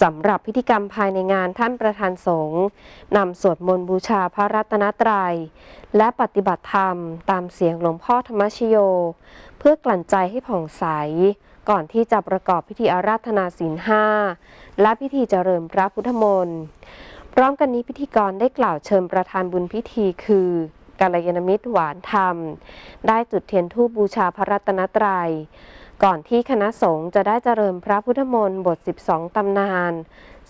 สำหรับพิธีกรรมภายในงานท่านประธานสงฆ์นำสวดมนต์บูชาพระรัตนตรัย และปฏิบัติธรรมตามเสียงหลวงพ่อธรรมชโย เพื่อกลั่นใจให้ผ่องใส ก่อนที่จะประกอบพิธีอาราธนาศีลห้าและพิธีเจริญพระพุทธมนต์พร้อมกันนี้พิธีกรได้กล่าวเชิญประธานบุญพิธีคือกัลยาณมิตรหวานธรรม ได้จุดเทียนธูปบูชาพระรัตนตรัย ก่อนที่คณะสงฆ์จะได้เจริญพระพุทธมนต์บท 12 ตำนาน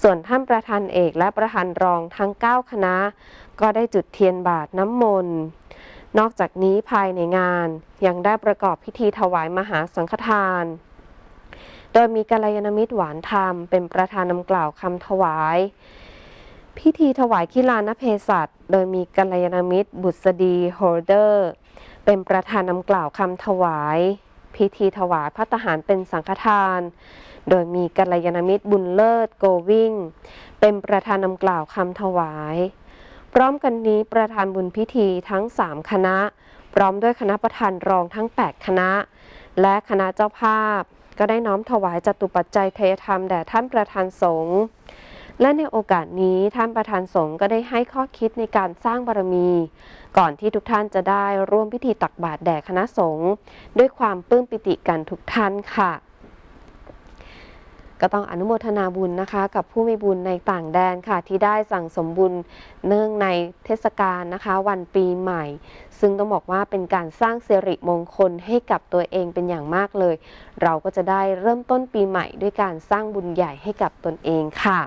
ส่วนท่านประธานเอกและประธานรองทั้ง 9 คณะ ก็ได้จุดเทียนบาทน้ำมนต์ นอกจากนี้ภายในงานยังได้ประกอบพิธีถวายมหาสังฆทาน โดยมีกัลยาณมิตรหวานธรรม เป็นประธานนำกล่าวคำถวาย พิธีถวายขีลานเพศัตโดยมีกัลยาณมิตร บุษดีโฮลเดอร์ เป็นประธานนำกล่าวคำถวาย พิธีถวายพระทหารเป็นสังฆทาน โดยมีกัลยาณมิตรบุญเลิศโกวิ่ง เป็นประธานนำกล่าวคำถวาย พร้อมกันนี้ประธานบุญพิธีทั้ง 3 คณะ พร้อมด้วยคณะประธานรองทั้ง 8 คณะ และคณะเจ้าภาพ ก็ได้น้อมถวายจตุปัจจัยเทยธรรมแด่ท่านประธานสงฆ์ และในโอกาสนี้ท่านประธานสงฆ์ก็ได้ให้ข้อคิดในการสร้างบารมี ก่อนที่ทุกท่านจะได้ร่วมพิธีตักบาตรแด่คณะสงฆ์ด้วยความปลื้มปิติกันทุกท่านค่ะ ก็ต้องอนุโมทนาบุญนะคะ กับผู้มีบุญในต่างแดนค่ะ ที่ได้สั่งสมบุญเนื่องในเทศกาลนะคะ วันปีใหม่ ซึ่งต้องบอกว่าเป็นการสร้างสิริมงคลให้กับตัวเองเป็นอย่างมากเลย เราก็จะได้เริ่มต้นปีใหม่ด้วยการสร้างบุญใหญ่ให้กับตนเองค่ะ